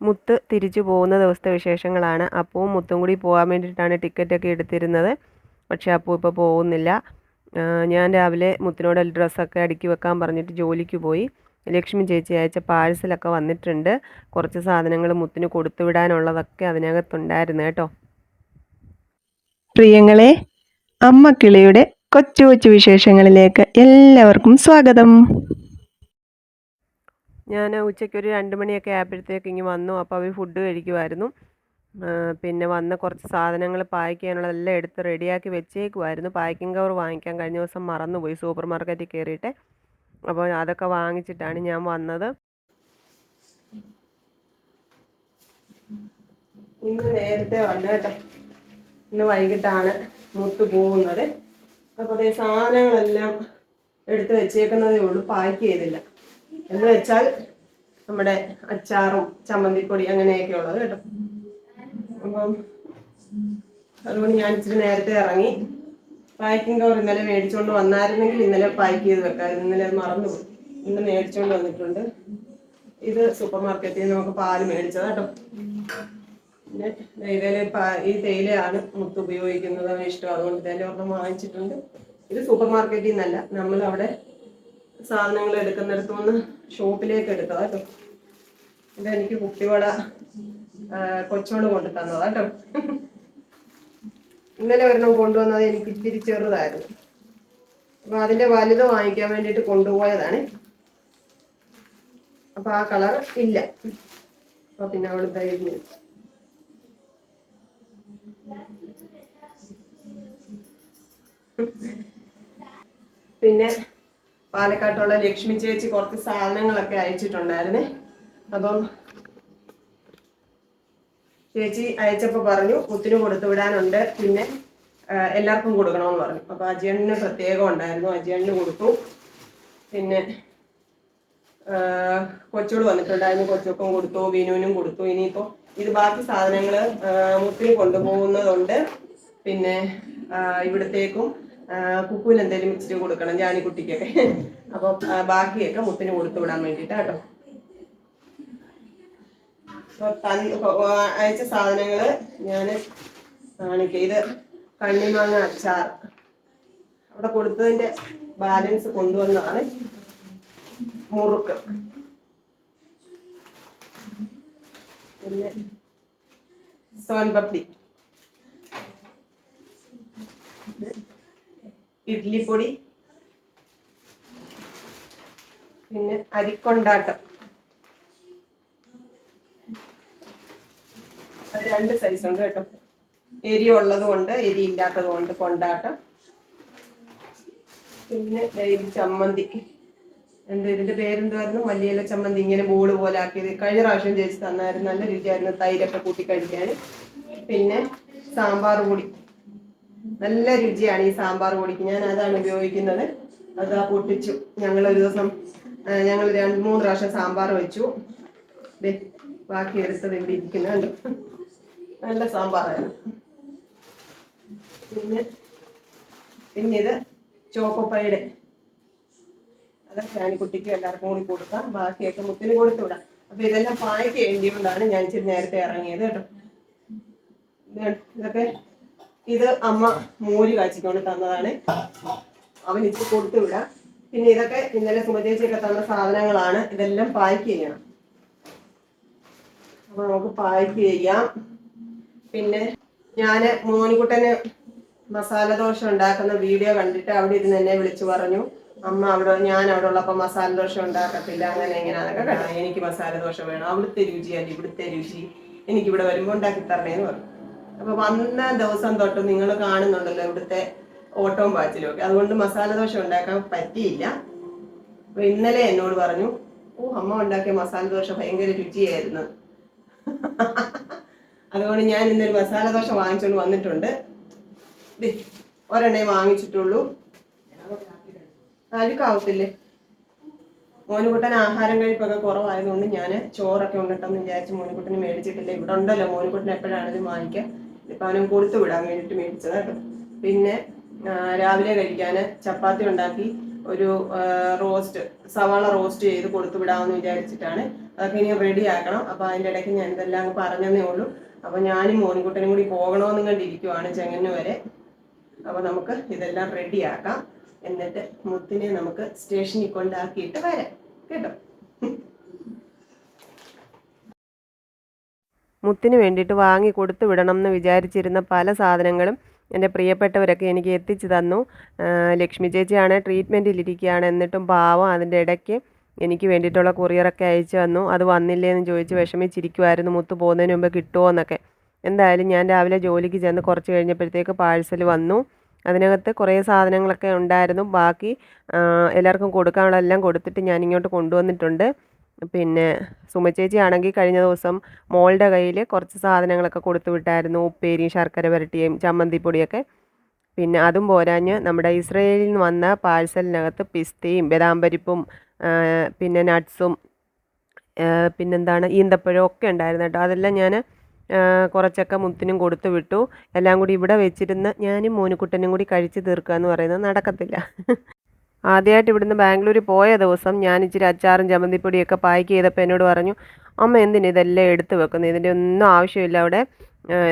മുത്ത് തിരിച്ചു പോകുന്ന ദിവസത്തെ വിശേഷങ്ങളാണ്. അപ്പവും മുത്തും കൂടി പോകാൻ വേണ്ടിയിട്ടാണ് ടിക്കറ്റൊക്കെ എടുത്തിരുന്നത്. പക്ഷേ അപ്പൂ ഇപ്പോൾ പോകുന്നില്ല. ഞാൻ രാവിലെ മുത്തിനോട് ഡ്രസ്സൊക്കെ അടുക്കി വെക്കാൻ പറഞ്ഞിട്ട് ജോലിക്ക് പോയി. ലക്ഷ്മി ചേച്ചി അയച്ച പാഴ്സലൊക്കെ വന്നിട്ടുണ്ട്. കുറച്ച് സാധനങ്ങൾ മുത്തിന് കൊടുത്തു വിടാനുള്ളതൊക്കെ അതിനകത്തുണ്ടായിരുന്നു കേട്ടോ. പ്രിയങ്ങളെ അമ്മക്കിളിയുടെ കൊച്ചു കൊച്ചു വിശേഷങ്ങളിലേക്ക് എല്ലാവർക്കും സ്വാഗതം. ഞാൻ ഉച്ചയ്ക്ക് ഒരു രണ്ട് മണിയൊക്കെ ആയപ്പോഴത്തേക്ക് ഇങ്ങ് വന്നു. അപ്പോൾ അവർ ഫുഡ് കഴിക്കുമായിരുന്നു പിന്നെ വന്ന കുറച്ച് സാധനങ്ങൾ പായ്ക്ക് ചെയ്യാനുള്ളതെല്ലാം എടുത്ത് റെഡിയാക്കി വെച്ചേക്കുമായിരുന്നു പാക്കിംഗ് കവർ വാങ്ങിക്കാൻ കഴിഞ്ഞ ദിവസം മറന്നുപോയി സൂപ്പർ മാർക്കറ്റിൽ കയറിയിട്ട് അപ്പോൾ അതൊക്കെ വാങ്ങിച്ചിട്ടാണ് ഞാൻ വന്നത്. ഇന്ന് നേരത്തെ വന്നു കേട്ടോ. ഇന്ന് വൈകിട്ടാണ് മുത്ത് പോകുന്നത് അപ്പോൾ അതേ സാധനങ്ങളെല്ലാം എടുത്ത് വെച്ചേക്കുന്നതേ ഉള്ളൂ. പായ്ക്ക് ചെയ്തില്ല. എന്ന് വെച്ചാൽ നമ്മുടെ അച്ചാറും ചമ്മന്തിപ്പൊടി അങ്ങനെയൊക്കെ ഉള്ളത് കേട്ടോ. അപ്പം അതുകൊണ്ട് ഞാൻ ഇച്ചിരി നേരത്തെ ഇറങ്ങി. പാക്കിംഗ് കവർ ഇന്നലെ മേടിച്ചുകൊണ്ട് വന്നായിരുന്നെങ്കിൽ ഇന്നലെ പാക്ക് ചെയ്ത് വെക്കാമായിരുന്നു ഇന്നലെ മറന്നുപോയി. ഇന്ന് മേടിച്ചുകൊണ്ട് വന്നിട്ടുണ്ട്. ഇത് സൂപ്പർ മാർക്കറ്റിൽ നിന്ന് നമുക്ക് പാൽ മേടിച്ചത് കേട്ടോ. പിന്നെ തേയിലയിലെ പാ- ഈ തേയിലയാണ് മുത്ത് ഉപയോഗിക്കുന്നത്. ഇഷ്ടം അതുകൊണ്ട് തേയില ഒരെണ്ണം വാങ്ങിച്ചിട്ടുണ്ട്. ഇത് സൂപ്പർ മാർക്കറ്റിൽ നിന്നല്ല. നമ്മൾ അവിടെ സാധനങ്ങൾ എടുക്കുന്നിടത്തു നിന്ന് ഷോപ്പിലേക്ക് എടുത്തതാ കേട്ടോ. ഇതെനിക്ക് കുട്ടിവട ആ, കൊച്ചോട് കൊണ്ടു തന്നതാ കേട്ടോ. ഇന്നലെ ഒരെണ്ണം കൊണ്ടുവന്നത് എനിക്ക് ഇത്തിരി ചെറുതായിരുന്നു. അപ്പൊ അതിന്റെ വലുത് വാങ്ങിക്കാൻ വേണ്ടിട്ട് കൊണ്ടുപോയതാണ്. അപ്പൊ ആ കളർ ഇല്ല. അപ്പൊ പിന്നെ അവൾ ധൈര്യം പിന്നെ പാലക്കാട്ടുള്ള ലക്ഷ്മി ചേച്ചി കുറച്ച് സാധനങ്ങളൊക്കെ അയച്ചിട്ടുണ്ടായിരുന്നേ. അപ്പം ചേച്ചി അയച്ചപ്പോൾ പറഞ്ഞു കുത്തിന് കൊടുത്തു വിടാനുണ്ട്. പിന്നെ എല്ലാവർക്കും കൊടുക്കണമെന്ന് പറഞ്ഞു. അപ്പൊ അജയണ്ണിന് പ്രത്യേകം ഉണ്ടായിരുന്നു. അജയണ്ണിന് കൊടുത്തു. പിന്നെ കൊച്ചോട് വന്നിട്ടുണ്ടായിരുന്നു. കൊച്ചൊക്കും കൊടുത്തു വിനുവിനും കൊടുത്തു. ഇനിയിപ്പോ ഇത് ബാക്കി സാധനങ്ങൾ മുത്തിന് കൊണ്ടുപോകുന്നതുണ്ട്. പിന്നെ ഇവിടത്തേക്കും കുക്കുവിന് എന്തെങ്കിലും ഇച്ചിരി കൊടുക്കണം ജാനിക്കുട്ടിക്കൊക്കെ അപ്പൊ അപ്പോൾ ബാക്കിയൊക്കെ മുത്തിന് കൊടുത്തു വിടാൻ വേണ്ടിട്ടാ കേട്ടോ അയച്ച സാധനങ്ങൾ ഞാൻ കാണിക്കാം. ഇത് കണ്ണിമാങ്ങ അച്ചാർ. അവിടെ കൊടുത്തതിന്റെ ബാലൻസ് കൊണ്ടുവന്നതാണ് മുറുക്ക്. പിന്നെ സോൻപപ്പടി. ഇഡ്ലിപ്പൊടി പിന്നെ അരിക്കൊണ്ടാട്ടം. രണ്ട് സൈസ് ഉണ്ട് കേട്ടോ. എരി ഉള്ളത് കൊണ്ട് എരി ഇല്ലാത്തത് കൊണ്ട് കൊണ്ടാട്ടം. പിന്നെ ഡെയിലി ചമ്മന്തി. എന്ത് ഇതിന്റെ പേരെന്തുവായിരുന്നു? മല്ലിയില ചമ്മന്തി ഇങ്ങനെ ബോൾ പോലെ ആക്കിയത്. കഴിഞ്ഞ പ്രാവശ്യം ചേച്ചി തന്നായിരുന്നു. നല്ല രുചിയായിരുന്നു തൈരൊക്കെ കൂട്ടി കഴിക്കാൻ. പിന്നെ സാമ്പാർ പൊടി. നല്ല രുചിയാണ് ഈ സാമ്പാർ പൊടിക്ക്. ഞാൻ അതാണ് ഉപയോഗിക്കുന്നത്. അത് ആ പൊട്ടിച്ചു. ഞങ്ങൾ ഒരു ദിവസം ഞങ്ങൾ രണ്ട് മൂന്ന് പ്രാവശ്യം സാമ്പാർ വെച്ചു. ബാക്കി എടുത്തത് ഇവിടെ ഇരിക്കുന്നുണ്ട് നല്ല സാമ്പാറായിരുന്നു പിന്നെ പിന്നെ ഇത് ചോക്കോപ്പയുടെ അതൊക്കെ ഞാൻ കുട്ടിക്ക് എല്ലാവർക്കും കൂടി കൊടുക്കാം. ബാക്കിയൊക്കെ മുത്തിന് കൊടുത്തു വിടാം. അപ്പൊ ഇതെല്ലാം പായ്ക്ക് ചെയ്യേണ്ടിയോണ്ടാണ് ഞാൻ ഇച്ചിരി നേരത്തെ ഇറങ്ങിയത് കേട്ടോ. ഇത് ഇതൊക്കെ ഇത് അമ്മ മോര് കാച്ചിക്കൊണ്ട് തന്നതാണ്. അവൻ ഇപ്പൊ കൊടുത്തു വിടാം. പിന്നെ ഇതൊക്കെ ഇന്നലെ സുമചേച്ചിയൊക്കെ തന്ന സാധനങ്ങളാണ്. ഇതെല്ലാം പായ്ക്ക് ചെയ്യണം. അപ്പൊ നമുക്ക് പായ്ക്ക് ചെയ്യാം. പിന്നെ ഞാൻ മോനിക്കുട്ടന് മസാല ദോശ ഉണ്ടാക്കുന്ന വീഡിയോ കണ്ടിട്ട് അവിടെ ഇരുന്ന് എന്നെ വിളിച്ചു പറഞ്ഞു. അമ്മ അവിടെ ഞാൻ അവിടെ ഉള്ളപ്പോ മസാല ദോശ ഉണ്ടാക്കത്തില്ല അങ്ങനെ എങ്ങനെയാണെന്നൊക്കെ കേട്ടോ എനിക്ക് മസാല ദോശ വേണം. അവിടുത്തെ രുചിയല്ല ഇവിടുത്തെ രുചി. എനിക്ക് ഇവിടെ വരുമ്പോ ഉണ്ടാക്കി തരണേന്ന് പറഞ്ഞു. അപ്പൊ വന്ന ദിവസം തൊട്ട് നിങ്ങൾ കാണുന്നുണ്ടല്ലോ ഇവിടുത്തെ ഓട്ടവും പാച്ചിലും ഒക്കെ അതുകൊണ്ട് മസാല ദോശ ഉണ്ടാക്കാൻ പറ്റിയില്ല. അപ്പൊ ഇന്നലെ എന്നോട് പറഞ്ഞു ഓ അമ്മ ഉണ്ടാക്കിയ മസാല ദോശ ഭയങ്കര രുചിയായിരുന്നു. അതുകൊണ്ട് ഞാൻ ഇന്നൊരു മസാല ദോശ വാങ്ങിച്ചുകൊണ്ട് വന്നിട്ടുണ്ട്. ഒരെണ്ണേ വാങ്ങിച്ചിട്ടുള്ളൂ. അഴുക്കാവത്തില്ലേ? മോനുകുട്ടൻ ആഹാരം കഴിപ്പൊക്കെ കുറവായതുകൊണ്ട് ഞാൻ ചോറൊക്കെ ഉണ്ടിട്ടെന്ന് വിചാരിച്ച് മോനുകുട്ടന് മേടിച്ചിട്ടില്ല. ഇവിടെ ഉണ്ടല്ലോ മോനുകുട്ടൻ എപ്പോഴാണെങ്കിലും വാങ്ങിക്കുക ഇപ്പം അവനും കൊടുത്തു വിടാൻ വേണ്ടിട്ട് മേടിച്ചത് കേട്ടോ. പിന്നെ രാവിലെ കഴിക്കാൻ ചപ്പാത്തി ഉണ്ടാക്കി ഒരു റോസ്റ്റ് സവാള റോസ്റ്റ് ചെയ്ത് കൊടുത്തു വിടാമെന്ന് വിചാരിച്ചിട്ടാണ്. അതൊക്കെ ഇനി റെഡി ആക്കണം. അപ്പോൾ അതിന്റെ ഇടയ്ക്ക് ഞാൻ ഇതെല്ലാം പറഞ്ഞതേ ഉള്ളൂ. അപ്പോൾ ഞാനും മോനിക്കുട്ടനും കൂടി പോകണമെന്നും കണ്ടിരിക്കുവാണ് ചെങ്ങന്നു വരെ. അപ്പോൾ നമുക്ക് ഇതെല്ലാം റെഡി ആക്കാം. എന്നിട്ട് മുത്തിനെ നമുക്ക് സ്റ്റേഷനിൽ കൊണ്ടാക്കിയിട്ട് വരാം. കേട്ടോ? മുത്തിന് വേണ്ടിയിട്ട് വാങ്ങി കൊടുത്തു വിടണം എന്ന് വിചാരിച്ചിരുന്ന പല സാധനങ്ങളും എന്റെ പ്രിയപ്പെട്ടവരൊക്കെ എനിക്ക് എത്തിച്ചു തന്നു. ലക്ഷ്മി ചേച്ചിയാണ് ട്രീറ്റ്മെന്റിലിരിക്കുകയാണ്. എന്നിട്ടും പാവം അതിന്റെ ഇടയ്ക്ക് എനിക്ക് വേണ്ടിയിട്ടുള്ള കൊറിയറൊക്കെ അയച്ചു തന്നു. അത് വന്നില്ലേന്ന് ചോദിച്ച് വിഷമിച്ചിരിക്കുമായിരുന്നു മുത്ത് പോകുന്നതിന് മുമ്പ് കിട്ടുമോ എന്നൊക്കെ. എന്തായാലും ഞാൻ രാവിലെ ജോലിക്ക് ചെന്ന് കുറച്ച് കഴിഞ്ഞപ്പോഴത്തേക്ക് പാഴ്സൽ വന്നു. അതിനകത്ത് കുറേ സാധനങ്ങളൊക്കെ ഉണ്ടായിരുന്നു. ബാക്കി എല്ലാവർക്കും കൊടുക്കാനുള്ളതെല്ലാം കൊടുത്തിട്ട് ഞാൻ ഇങ്ങോട്ട് കൊണ്ടുവന്നിട്ടുണ്ട്. പിന്നെ സുമ ചേച്ചി ആണെങ്കിൽ കഴിഞ്ഞ ദിവസം മോളുടെ കയ്യിൽ കുറച്ച് സാധനങ്ങളൊക്കെ കൊടുത്തു വിട്ടായിരുന്നു. ഉപ്പേരിയും ശർക്കര വരട്ടിയും ചമ്മന്തിപ്പൊടിയൊക്കെ. പിന്നെ അതും പോരാഞ്ഞ് നമ്മുടെ ഇസ്രയേലിൽ നിന്ന് വന്ന പാഴ്സലിനകത്ത് പിസ്തയും ബദാം പരിപ്പും പിന്നെ നട്ട്സും പിന്നെന്താണ് ഈന്തപ്പഴം ഒക്കെ ഉണ്ടായിരുന്നു കേട്ടോ. അതെല്ലാം ഞാൻ കുറച്ചൊക്കെ മുത്തിനും കൊടുത്തു വിട്ടു. എല്ലാം കൂടി ഇവിടെ വെച്ചിരുന്ന് ഞാനും മോനുക്കുട്ടനും കൂടി കഴിച്ച് തീർക്കുക എന്ന് പറയുന്നത് നടക്കത്തില്ല. ആദ്യമായിട്ട് ഇവിടുന്ന് ബാംഗ്ലൂർ പോയ ദിവസം ഞാൻ ഇച്ചിരി അച്ചാറും ചമ്മന്തിപ്പൊടിയൊക്കെ പാക്ക് ചെയ്തപ്പോൾ എന്നോട് പറഞ്ഞു അമ്മ എന്തിനാ ഇതെല്ലാം എടുത്ത് വെക്കുന്നത് ഇതിന്റെ ഒന്നും ആവശ്യമില്ല അവിടെ.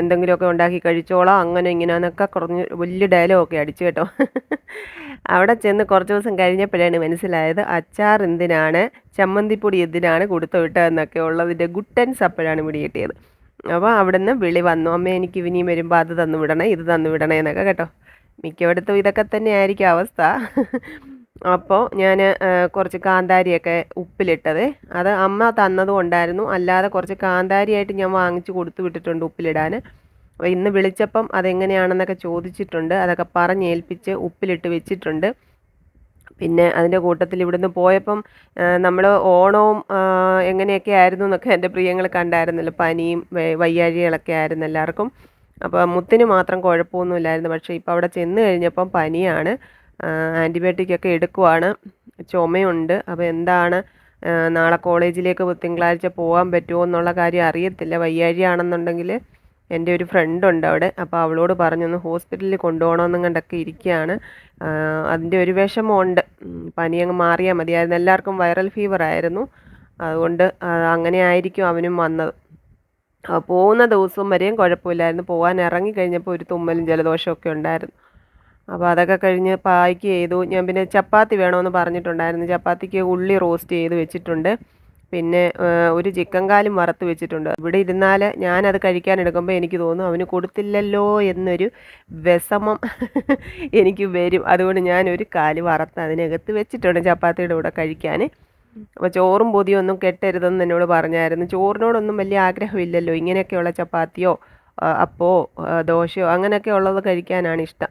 എന്തെങ്കിലുമൊക്കെ ഉണ്ടാക്കി കഴിച്ചോളാം. അങ്ങനെ ഇങ്ങനെയെന്നൊക്കെ കുറഞ്ഞ് വലിയ ഡയലോഗൊക്കെ അടിച്ചു കേട്ടോ. അവിടെ ചെന്ന് കുറച്ച് ദിവസം കഴിഞ്ഞപ്പോഴാണ് മനസ്സിലായത് അച്ചാർ എന്തിനാണ് ചമ്മന്തിപ്പൊടി എന്തിനാണ് കൊടുത്തു വിട്ടതെന്നൊക്കെ ഉള്ളതിന്റെ ഗുട്ടൻസ് അപ്പോഴാണ് ഇവിടെ കിട്ടിയത്. അപ്പോൾ നിന്ന് വിളി വന്നു അമ്മ എനിക്ക് ഇനിയും വരുമ്പോൾ അത് തന്നു വിടണേ ഇത് തന്നു വിടണേ എന്നൊക്കെ കേട്ടോ. മിക്കയിടത്തും ഇതൊക്കെ തന്നെ ആയിരിക്കും അവസ്ഥ. അപ്പോൾ ഞാൻ കുറച്ച് കാന്താരിയൊക്കെ ഉപ്പിലിട്ടത്. അത് അമ്മ തന്നതും അല്ലാതെ കുറച്ച് കാന്താരിയായിട്ട് ഞാൻ വാങ്ങിച്ച് കൊടുത്തു വിട്ടിട്ടുണ്ട് ഉപ്പിലിടാൻ. അപ്പോൾ ഇന്ന് വിളിച്ചപ്പം അതെങ്ങനെയാണെന്നൊക്കെ ചോദിച്ചിട്ടുണ്ട്. അതൊക്കെ പറഞ്ഞ് ഏൽപ്പിച്ച് ഉപ്പിലിട്ട് വെച്ചിട്ടുണ്ട്. പിന്നെ അതിന്റെ കൂട്ടത്തിൽ ഇവിടുന്ന് പോയപ്പം നമ്മൾ ഓണവും എങ്ങനെയൊക്കെ ആയിരുന്നു എന്നൊക്കെ എന്റെ പ്രിയങ്ങൾ കണ്ടായിരുന്നല്ലോ. പനിയും വയ്യാഴികളൊക്കെ ആയിരുന്നു എല്ലാവർക്കും. അപ്പോൾ മുത്തിന് മാത്രം കുഴപ്പമൊന്നുമില്ലായിരുന്നു. പക്ഷേ ഇപ്പോൾ അവിടെ ചെന്ന് കഴിഞ്ഞപ്പം പനിയാണ്. ആന്റിബയോട്ടിക് ഒക്കെ എടുക്കുവാണ്. ചുമയുണ്ട്. അപ്പോൾ എന്താണ് നാളെ കോളേജിലേക്ക് തിങ്കളാഴ്ച പോകാൻ പറ്റുമോ എന്നുള്ള കാര്യം അറിയത്തില്ല. വയ്യാഴിയാണെന്നുണ്ടെങ്കിൽ എന്റെ ഒരു ഫ്രണ്ട് ഉണ്ട് അവിടെ. അപ്പോൾ അവളോട് പറഞ്ഞൊന്ന് ഹോസ്പിറ്റലിൽ കൊണ്ടുപോകണമെന്നും കണ്ടൊക്കെ ഇരിക്കുകയാണ് അതിന്റെ ഒരു വിഷമമുണ്ട്. പനി അങ്ങ് മാറിയാൽ മതിയായിരുന്നു എല്ലാവർക്കും വൈറൽ ഫീവർ ആയിരുന്നു. അതുകൊണ്ട് അങ്ങനെ ആയിരിക്കും അവനും വന്നത്. പോകുന്ന ദിവസം വരെയും കുഴപ്പമില്ലായിരുന്നു. പോകാൻ ഇറങ്ങി കഴിഞ്ഞപ്പോൾ ഒരു തുമ്മലും ജലദോഷമൊക്കെ ഉണ്ടായിരുന്നു. അപ്പോൾ അതൊക്കെ കഴിഞ്ഞ് പായ്ക്ക് ചെയ്തു. ഞാൻ പിന്നെ ചപ്പാത്തി വേണമെന്ന് പറഞ്ഞിട്ടുണ്ടായിരുന്നു. ചപ്പാത്തിക്ക് ഉള്ളി റോസ്റ്റ് ചെയ്ത് വെച്ചിട്ടുണ്ട്. പിന്നെ ഒരു ചിക്കൻ കാലും വറുത്ത് വെച്ചിട്ടുണ്ട്. ഇവിടെ ഇരുന്നാൽ ഞാനത് കഴിക്കാനെടുക്കുമ്പോൾ എനിക്ക് തോന്നും അവന് കൊടുത്തില്ലല്ലോ എന്നൊരു വിഷമം എനിക്ക് വരും. അതുകൊണ്ട് ഞാനൊരു കാൽ വറുത്ത് അതിനകത്ത് വെച്ചിട്ടുണ്ട് ചപ്പാത്തിയുടെ കൂടെ കഴിക്കാൻ അപ്പോൾ ചോറും പൊതിയും ഒന്നും കെട്ടരുതെന്ന് എന്നോട് പറഞ്ഞായിരുന്നു. ചോറിനോടൊന്നും വലിയ ആഗ്രഹമില്ലല്ലോ. ഇങ്ങനെയൊക്കെയുള്ള ചപ്പാത്തിയോ അപ്പോ ദോശയോ അങ്ങനെയൊക്കെ ഉള്ളത് കഴിക്കാനാണ് ഇഷ്ടം.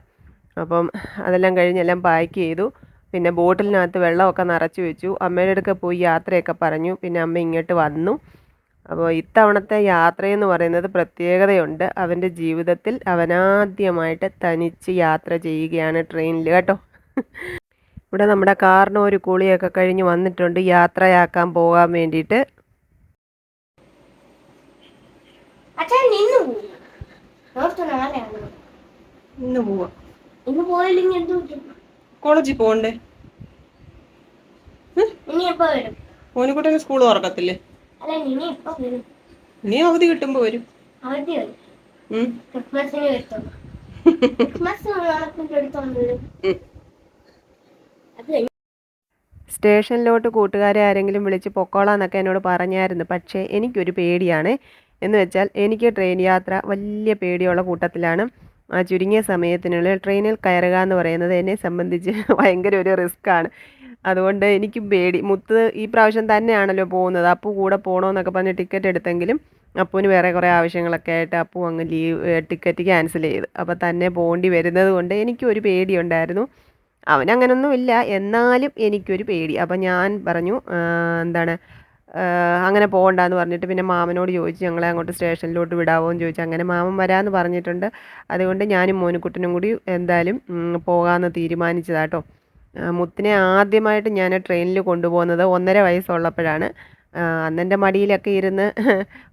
അപ്പം അതെല്ലാം കഴിഞ്ഞ് എല്ലാം പാക്ക് ചെയ്തു. പിന്നെ ബോട്ടിലിനകത്ത് വെള്ളമൊക്കെ നിറച്ച് വെച്ചു. അമ്മയുടെ അടുക്ക പോയി യാത്രയൊക്കെ പറഞ്ഞു. പിന്നെ അമ്മ ഇങ്ങോട്ട് വന്നു. അപ്പോൾ ഇത്തവണത്തെ യാത്രയെന്ന് പറയുന്നത് പ്രത്യേകതയുണ്ട്. അവന്റെ ജീവിതത്തിൽ അവനാദ്യമായിട്ട് തനിച്ച് യാത്ര ചെയ്യുകയാണ് ട്രെയിനിൽ കേട്ടോ? ഇവിടെ നമ്മുടെ കാറിന് ഒരു കുളിയൊക്കെ കഴിഞ്ഞ് വന്നിട്ടുണ്ട്. യാത്രയാക്കാൻ പോകാൻ വേണ്ടിയിട്ട്. ഇന്ന് പോവാം. കോളേജിൽ പോകണ്ടേ ഇനി എപ്പോ വരും. മോനിക്കുട്ടന് സ്കൂൾ തുറക്കത്തില്ലേ? അല്ല ഇനി അവധി കിട്ടുമ്പോൾ വരും. സ്റ്റേഷനിലോട്ട് കൂട്ടുകാരെ ആരെങ്കിലും വിളിച്ച് പൊക്കോളാന്നൊക്കെ എന്നോട് പറഞ്ഞായിരുന്നു. പക്ഷേ എനിക്കൊരു പേടിയാണ്. എന്ന് വെച്ചാൽ എനിക്ക് ട്രെയിൻ യാത്ര വലിയ പേടിയുള്ള കൂട്ടത്തിലാണ്. ആ ചുരുങ്ങിയ സമയത്തിനുള്ളിൽ ട്രെയിനിൽ കയറുക എന്ന് പറയുന്നത് എന്നെ സംബന്ധിച്ച് ഭയങ്കര ഒരു റിസ്ക്കാണ് അതുകൊണ്ട് എനിക്ക് പേടി. മുത്ത് ഈ പ്രാവശ്യം തന്നെയാണല്ലോ പോകുന്നത്. അപ്പു കൂടെ പോകണമെന്നൊക്കെ പറഞ്ഞ് ടിക്കറ്റ് എടുത്തെങ്കിലും അപ്പുവിന് വേറെ കുറേ ആവശ്യങ്ങളൊക്കെ ആയിട്ട് അപ്പു അങ്ങ് ലീവ് ടിക്കറ്റ് ക്യാൻസൽ ചെയ്ത്. അപ്പോൾ തന്നെ പോകേണ്ടി വരുന്നത് കൊണ്ട് എനിക്കൊരു പേടിയുണ്ടായിരുന്നു. അവനങ്ങനൊന്നും ഇല്ല എന്നാലും എനിക്കൊരു പേടി. അപ്പം ഞാൻ പറഞ്ഞു എന്താണ് അങ്ങനെ പോകണ്ടെന്ന് പറഞ്ഞിട്ട് പിന്നെ മാമനോട് ചോദിച്ച് ഞങ്ങളെ അങ്ങോട്ട് സ്റ്റേഷനിലോട്ട് വിടാവോ? എന്ന് ചോദിച്ചു. അങ്ങനെ മാമൻ വരാമെന്ന് പറഞ്ഞിട്ടുണ്ട്. അതുകൊണ്ട് ഞാനും മോനുക്കുട്ടനും കൂടി എന്തായാലും പോകാമെന്ന് തീരുമാനിച്ചതാട്ടോ. മുത്തിനെ ആദ്യമായിട്ട് ഞാൻ ട്രെയിനിൽ കൊണ്ടുപോകുന്നത് ഒന്നര വയസ്സുള്ളപ്പോഴാണ്. അന്നെന്റെ മടിയിലൊക്കെ ഇരുന്ന്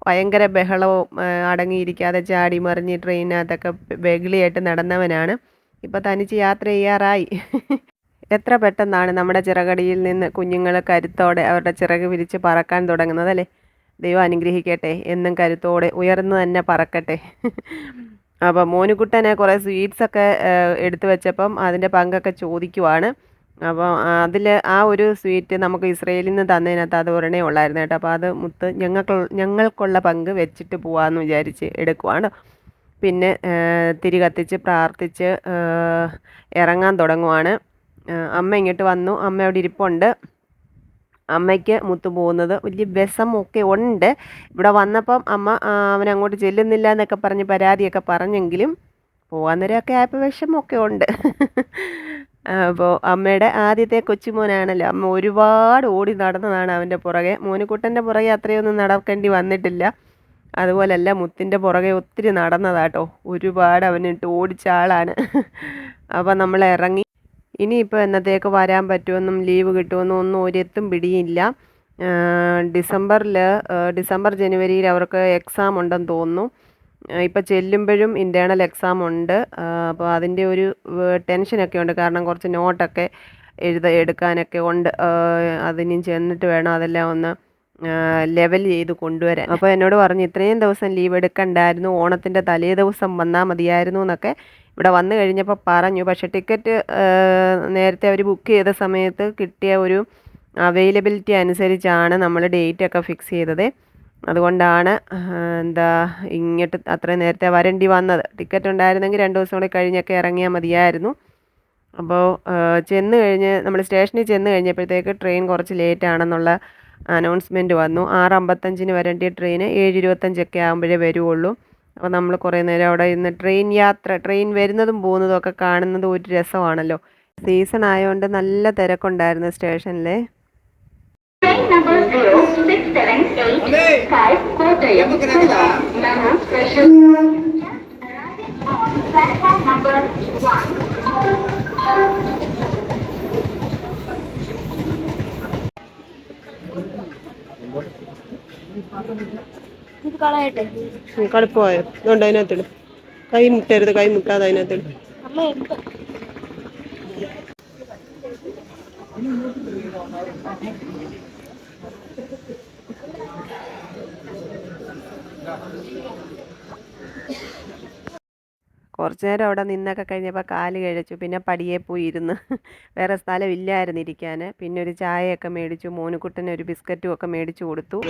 ഭയങ്കര ബഹളവും അടങ്ങിയിരിക്കാതെ ചാടി മറിഞ്ഞ് ട്രെയിനകത്തൊക്കെ ബഹളിയായിട്ട് നടന്നവനാണ്. ഇപ്പം തനിച്ച് യാത്ര ചെയ്യാറായി. എത്ര പെട്ടെന്നാണ് നമ്മുടെ ചിറകടിയിൽ നിന്ന് കുഞ്ഞുങ്ങൾ കരുത്തോടെ അവരുടെ ചിറക് വിരിച്ച് പറക്കാൻ തുടങ്ങുന്നത് അല്ലേ? ദൈവം അനുഗ്രഹിക്കട്ടെ. എന്നും കരുത്തോടെ ഉയർന്നു തന്നെ പറക്കട്ടെ. അപ്പോൾ മോനുകുട്ടനെ കുറേ സ്വീറ്റ്സൊക്കെ എടുത്തു വെച്ചപ്പം അതിന്റെ പങ്കൊക്കെ ചോദിക്കുവാണ്. അപ്പോൾ അതിൽ ആ ഒരു സ്വീറ്റ് നമുക്ക് ഇസ്രയേലിൽ നിന്ന് തന്നതിനകത്ത് അത് ഒരെണ്ണേ ഉള്ളായിരുന്നു കേട്ടോ. അപ്പോൾ അത് മുത്ത് ഞങ്ങൾക്ക് ഞങ്ങൾക്കുള്ള പങ്ക് വെച്ചിട്ട് പോവാമെന്ന് വിചാരിച്ച് എടുക്കുവാണ്. പിന്നെ തിരി കത്തിച്ച് പ്രാർത്ഥിച്ച് ഇറങ്ങാൻ തുടങ്ങുവാണ്. അമ്മ ഇങ്ങോട്ട് വന്നു. അമ്മ അവിടെ ഇരിപ്പുണ്ട്. അമ്മയ്ക്ക് മുത്തു പോകുന്നത് വലിയ വിഷമൊക്കെ ഉണ്ട്. ഇവിടെ വന്നപ്പം അമ്മ അവൻ അങ്ങോട്ട് ചെല്ലുന്നില്ല എന്നൊക്കെ പറഞ്ഞ് പരാതിയൊക്കെ പറഞ്ഞെങ്കിലും പോകാൻ നേരമൊക്കെ ആയപ്പോൾ വിഷമൊക്കെ ഉണ്ട്. അപ്പോൾ അമ്മയുടെ ആദ്യത്തെ കൊച്ചുമോനാണല്ലോ. അമ്മ ഒരുപാട് ഓടി നടന്നതാണ് അവന്റെ പുറകെ. മോനുകുട്ടന്റെ പുറകെ അത്രയൊന്നും നടക്കേണ്ടി വന്നിട്ടില്ല. അതുപോലല്ല മുത്തിന്റെ പുറകെ ഒത്തിരി നടന്നതാട്ടോ. ഒരുപാട് അവനിട്ട് ഓടിച്ച ആളാണ്. അപ്പോൾ നമ്മൾ ഇറങ്ങി. ഇനിയിപ്പോൾ എന്നത്തേക്ക് വരാൻ പറ്റുമെന്നും ലീവ് കിട്ടുമെന്നും ഒന്നും ഒരെത്തും പിടിയില്ല. ഡിസംബറിൽ ഡിസംബർ ജനുവരിയിൽ അവർക്ക് എക്സാം ഉണ്ടെന്ന് തോന്നുന്നു. ഇപ്പോൾ ചെല്ലുമ്പോഴും ഇന്റേണൽ എക്സാം ഉണ്ട്. അപ്പോൾ അതിന്റെ ഒരു ടെൻഷനൊക്കെ ഉണ്ട്. കാരണം കുറച്ച് നോട്ടൊക്കെ എഴുത എടുക്കാനൊക്കെ ഉണ്ട്. അതിനും ചെന്നിട്ട് വേണം അതെല്ലാം ഒന്ന് ലെവൽ ചെയ്ത് കൊണ്ടുവരാൻ. അപ്പോൾ എന്നോട് പറഞ്ഞു ഇത്രയും ദിവസം ലീവ് എടുക്കണ്ടായിരുന്നു. ഓണത്തിന്റെ തലേ ദിവസം വന്നാൽ മതിയായിരുന്നു എന്നൊക്കെ ഇവിടെ വന്നു കഴിഞ്ഞപ്പോൾ പറഞ്ഞു പക്ഷേ ടിക്കറ്റ് നേരത്തെ അവർ ബുക്ക് ചെയ്ത സമയത്ത് കിട്ടിയ ഒരു അവൈലബിലിറ്റി അനുസരിച്ചാണ് നമ്മൾ ഡേറ്റ് ഒക്കെ ഫിക്സ് ചെയ്തത്. അതുകൊണ്ടാണ് എന്താ ഇങ്ങോട്ട് അത്രയും നേരത്തെ വരേണ്ടി വന്നത്. ടിക്കറ്റ് ഉണ്ടായിരുന്നെങ്കിൽ രണ്ട് ദിവസം കൂടി കഴിഞ്ഞൊക്കെ ഇറങ്ങിയാൽ മതിയായിരുന്നു. അപ്പോൾ ചെന്ന് കഴിഞ്ഞ് നമ്മൾ സ്റ്റേഷനിൽ ചെന്ന് കഴിഞ്ഞപ്പോഴത്തേക്ക് ട്രെയിൻ കുറച്ച് ലേറ്റ് ആണെന്നുള്ള അനൗൺസ്മെന്റ് വന്നു. ആറ് അമ്പത്തഞ്ചിന് വരേണ്ട ട്രെയിൻ ഏഴ് ഇരുപത്തഞ്ചൊക്കെ ആകുമ്പോഴേ വരുവുള്ളൂ. അപ്പോൾ നമ്മൾ കുറേ നേരം അവിടെ ഇരുന്ന് ട്രെയിൻ യാത്ര ട്രെയിൻ വരുന്നതും പോകുന്നതും ഒക്കെ കാണുന്നത് ഒരു രസമാണല്ലോ. സീസൺ ആയതുകൊണ്ട് നല്ല തിരക്കുണ്ടായിരുന്നു സ്റ്റേഷനിൽ നമ്പർ കളയട്ടെ കടുപ്പമായോ അതുകൊണ്ട് അതിനകത്തിടും കൈ മുട്ടരുത് കൈ മുട്ടാതെ അതിനകത്തിടും അമ്മ കുറച്ച് നേരം അവിടെ നിന്നൊക്കെ കഴിഞ്ഞപ്പോൾ കാൽ കഴിച്ചു. പിന്നെ പടിയെ പോയി ഇരുന്ന് വേറെ സ്ഥലം ഇരിക്കാൻ പിന്നെ ഒരു ചായയൊക്കെ മേടിച്ചു. മോനുകുട്ടന് ഒരു ബിസ്ക്കറ്റും ഒക്കെ മേടിച്ചു കൊടുത്തു.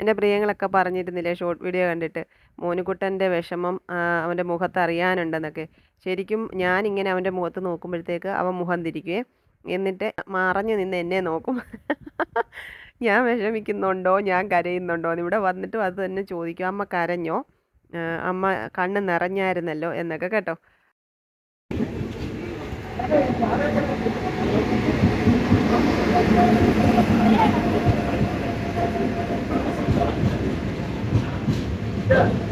എന്റെ പ്രിയങ്ങളൊക്കെ പറഞ്ഞിരുന്നില്ലേ ഷോർട്ട് വീഡിയോ കണ്ടിട്ട്? മോനുകുട്ടന്റെ വിഷമം അവന്റെ മുഖത്ത് അറിയാനുണ്ടെന്നൊക്കെ ശരിക്കും ഞാനിങ്ങനെ അവന്റെ മുഖത്ത് നോക്കുമ്പോഴത്തേക്ക് അവൻ മുഖം തിരിക്കുകയെ എന്നിട്ട് മറഞ്ഞു നിന്ന് എന്നെ നോക്കും. ഞാൻ വിഷമിക്കുന്നുണ്ടോ? ഞാൻ കരയുന്നുണ്ടോ? ഇവിടെ വന്നിട്ടും അത് തന്നെ ചോദിക്കും. അമ്മ കരഞ്ഞോ? അമ്മ കണ്ണ് നിറഞ്ഞായിരുന്നല്ലോ എന്നൊക്കെ കേട്ടോ. കണ്ണ്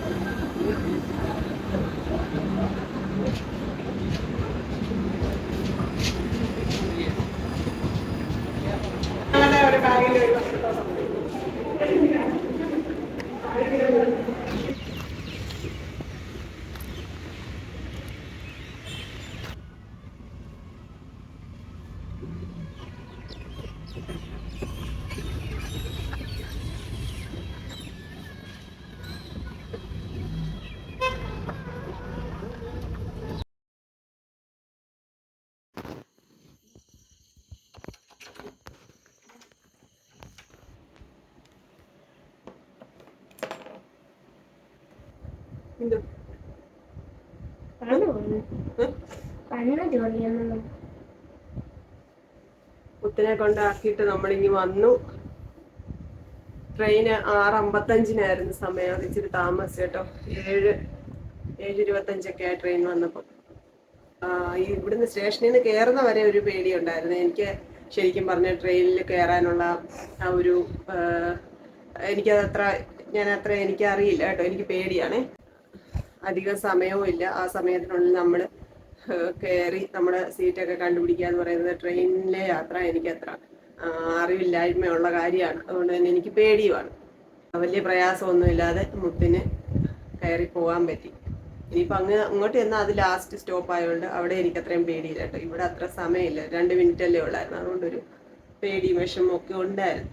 ജോലിയൊന്നും കൊണ്ടാക്കിട്ട് കൊണ്ടാക്കിയിട്ട് നമ്മളിങ്ങി വന്നു. ട്രെയിന് ആറ് അമ്പത്തഞ്ചിനായിരുന്നു സമയം. അത് ഇച്ചിരി താമസിച്ചു കേട്ടോ. ഏഴ് ഏഴ് ഇരുപത്തഞ്ചൊക്കെ ആ ട്രെയിൻ വന്നപ്പോൾ ഈ ഇവിടുന്ന് സ്റ്റേഷനിൽ നിന്ന് കയറുന്ന വരെ ഒരു പേടിയുണ്ടായിരുന്നു. എനിക്ക് ശരിക്കും പറഞ്ഞ ട്രെയിനിൽ കയറാനുള്ള ആ ഒരു എനിക്കത് എനിക്കതത്ര ഞാൻ അത്ര എനിക്ക് അറിയില്ല കേട്ടോ. എനിക്ക് പേടിയാണ്. അധികം സമയവും ഇല്ല. ആ സമയത്തിനുള്ളിൽ നമ്മൾ കയറി നമ്മുടെ സീറ്റൊക്കെ കണ്ടുപിടിക്കുക എന്ന് പറയുന്നത് ട്രെയിനിലെ യാത്ര എനിക്കത്ര അറിവില്ലായ്മയുള്ള കാര്യമാണ്. അതുകൊണ്ട് തന്നെ എനിക്ക് പേടിയുമാണ്. വലിയ പ്രയാസമൊന്നുമില്ലാതെ മുത്തിന് കയറി പോകാൻ പറ്റി. ഇനിയിപ്പോൾ അങ്ങ് അങ്ങോട്ട് ചെന്നാൽ അത് ലാസ്റ്റ് സ്റ്റോപ്പ് ആയതുകൊണ്ട് അവിടെ എനിക്ക് അത്രയും പേടിയില്ല കേട്ടോ. ഇവിടെ അത്ര സമയമില്ല. രണ്ട് മിനിറ്റ് അല്ലേ ഉള്ളായിരുന്നു. അതുകൊണ്ടൊരു പേടിയും വിഷമൊക്കെ ഉണ്ടായിരുന്നു.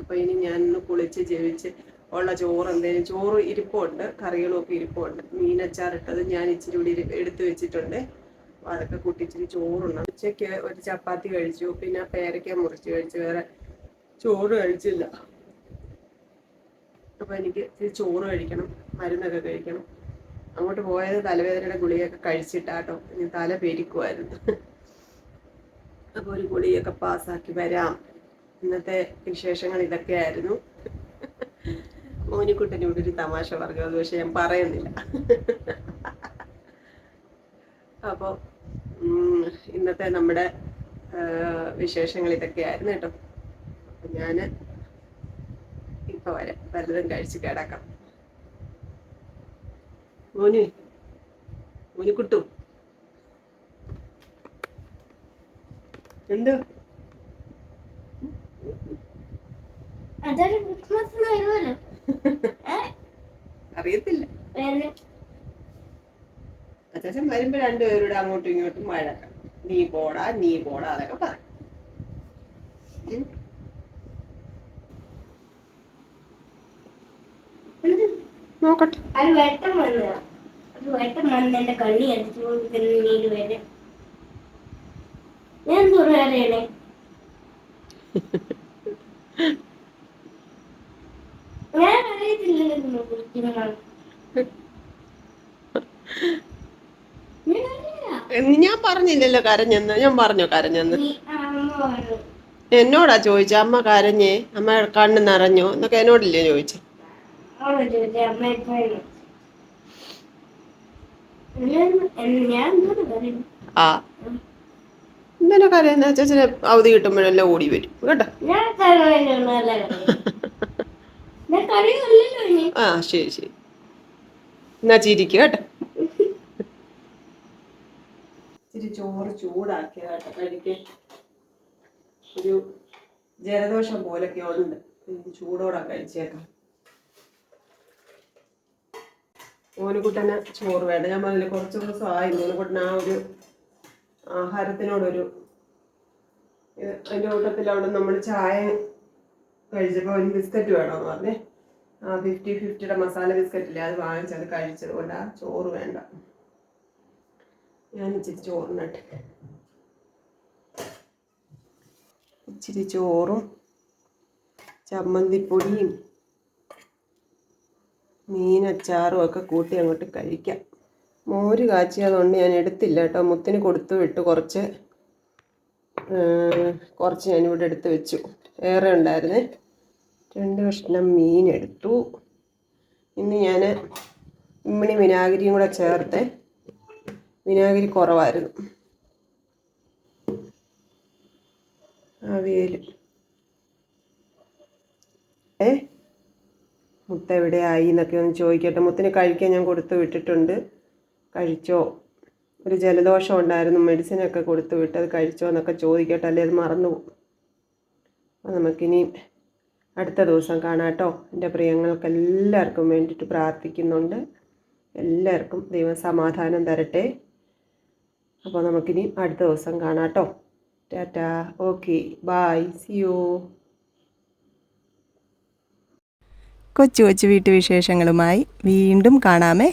അപ്പോൾ ഇനി ഞാനൊന്ന് കുളിച്ച് ജപിച്ച് ഉള്ള ചോറ് എന്തെങ്കിലും ചോറ് ഇരിപ്പുണ്ട് കറികളൊക്കെ ഒക്കെ ഇരിപ്പുണ്ട്. മീനച്ചാറിട്ടത് ഞാൻ ഇച്ചിരി ഇരി- എടുത്ത് വെച്ചിട്ടുണ്ട്. അതൊക്കെ കൂട്ടി ഇച്ചിരി ചോറുണ്ട് ഉച്ചയ്ക്ക് ഒരു ചപ്പാത്തി കഴിച്ചു പിന്നെ പേരയ്ക്ക മുറിച്ച് കഴിച്ചു വേറെ ചോറ് കഴിച്ചില്ല. അപ്പോൾ എനിക്ക് ഇച്ചിരി ചോറ് കഴിക്കണം മരുന്നൊക്കെ കഴിക്കണം. അങ്ങോട്ട് പോയത് തലവേദനയുടെ ഗുളികയൊക്കെ കഴിച്ചിട്ടാട്ടോ. ഇനി തല പെരിക്കുമായിരുന്നു അപ്പോൾ ഒരു ഗുളിയൊക്കെ പാസ്സാക്കി വരാം. ഇന്നത്തെ വിശേഷങ്ങൾ ഇതൊക്കെയായിരുന്നു. മോനിക്കുട്ടനോട് ഒരു തമാശ പറഞ്ഞു അത് പക്ഷെ ഞാൻ പറയുന്നില്ല. അപ്പോൾ ഇന്നത്തെ നമ്മുടെ വിശേഷങ്ങൾ ഇതൊക്കെ ആയിരുന്നു കേട്ടോ. അപ്പം ഞാൻ ഇപ്പൊ വരാം. പലതും കഴിച്ച് കേടാക്കാം. മോന് മോനിക്കുട്ടു. എന്തോ? അതൊരു ക്രിസ്മസിന് വരുമല്ലോ? അറിയത്തില്ല. അച്ചാച്ചൻ അച്ഛൻ വരുമ്പോ രണ്ടുപേരുടെ അങ്ങോട്ടും ഇങ്ങോട്ടും വഴക്കം. നീ പോടാ നീ പോടാ അതൊക്കെ പറയും. നോക്കട്ടെ. അത് വെട്ടം വന്നതാ അത് വെട്ടം വന്ന് എന്റെ കണ്ണി അടിച്ചു നീര് വരും. ഞാൻ ഞാൻ ഞാൻ പറഞ്ഞില്ലല്ലോ കരഞ്ഞെന്ന്. ഞാൻ പറഞ്ഞോ കരഞ്ഞെന്ന്? എന്നോടാ ചോദിച്ച? അമ്മ കരഞ്ഞേ അമ്മ കണ്ണ് നിറഞ്ഞോ എന്നൊക്കെ എന്നോടില്ലേ ചോദിച്ചു? ആ. ഇന്നലെ കരയുന്ന അച്ഛനെ അവധി കിട്ടുമ്പോഴെല്ലാം ഓടി വരും. കേട്ടോ ഞാൻ കരവല്ല ഞാൻ കരയല്ലോ ഇനി ആ ശരി ശരി. എന്നാ ചിരിക്കുക കേട്ടോ. ഇച്ചിരി ചോറ് ചൂടാക്കിയ കേട്ടോ കഴിക്കാൻ ഒരു ജലദോഷം പോലൊക്കെ ഉണ്ട് ഇത് ചൂടോടെ കഴിച്ചേക്കാം. മോനുകുട്ടന് ചോറ് വേണ്ട. ഞാൻ പറഞ്ഞില്ല കുറച്ച് ദിവസമായി മോനുകുട്ടൻ ആ ഒരു ആഹാരത്തിനോടൊരു അതിന്റെ കൂട്ടത്തിൽ അവിടെ നമ്മൾ ചായ കഴിച്ചപ്പോൾ ഒരു ബിസ്ക്കറ്റ് വേണമെന്ന് പറഞ്ഞേ. ഫിഫ്റ്റി ഫിഫ്റ്റിയുടെ മസാല ബിസ്ക്കറ്റ് ഇല്ലേ അത് വാങ്ങിച്ചത് കഴിച്ചത് കൊണ്ട് ആ ചോറ് വേണ്ട. ഞാൻ ഇച്ചിരി ചോറിനട്ട്. ഇച്ചിരി ചോറും ചമ്മന്തിപ്പൊടിയും മീനച്ചാറും ഒക്കെ കൂട്ടി അങ്ങോട്ട് കഴിക്കാം. മോര് കാച്ചിയതുകൊണ്ട് ഞാൻ എടുത്തില്ല കേട്ടോ. മുത്തിന് കൊടുത്തു വിട്ടു. കുറച്ച് കുറച്ച് ഞാനിവിടെ എടുത്ത് വെച്ചു. ഏറെ ഉണ്ടായിരുന്നേ? രണ്ട് കഷ്ണം മീൻ എടുത്തു. ഇന്ന് ഞാൻ ഇമ്മിണി വിനാഗിരിയും കൂടെ ചേർത്ത് വിനാഗിരി കുറവായിരുന്നു. അവിയൽ ഏ? മുട്ട എവിടെയായി എന്നൊക്കെ ഒന്ന് ചോദിക്കട്ടെ. മുത്തിന് കഴിക്കാൻ ഞാൻ കൊടുത്തു വിട്ടിട്ടുണ്ട്. കഴിച്ചോ? ഒരു ജലദോഷം ഉണ്ടായിരുന്നു. മെഡിസിനൊക്കെ കൊടുത്തു വിട്ട് അത് കഴിച്ചോ എന്നൊക്കെ ചോദിക്കട്ടെ. അല്ലേ? അത് മറന്നു പോകും അപ്പം നമുക്കിനി അടുത്ത ദിവസം കാണാം കേട്ടോ. എന്റെ പ്രിയങ്ങൾക്ക് എല്ലാവർക്കും വേണ്ടിയിട്ട് പ്രാർത്ഥിക്കുന്നുണ്ട്. എല്ലാവർക്കും ദൈവം സമാധാനം തരട്ടെ. അപ്പോൾ നമുക്കിനി അടുത്ത ദിവസം കാണാം കേട്ടോ. Tata. Okay. Bye. See you കൊച്ചു കൊച്ചു വീട്ടുവിശേഷങ്ങളുമായി വീണ്ടും കാണാമേ.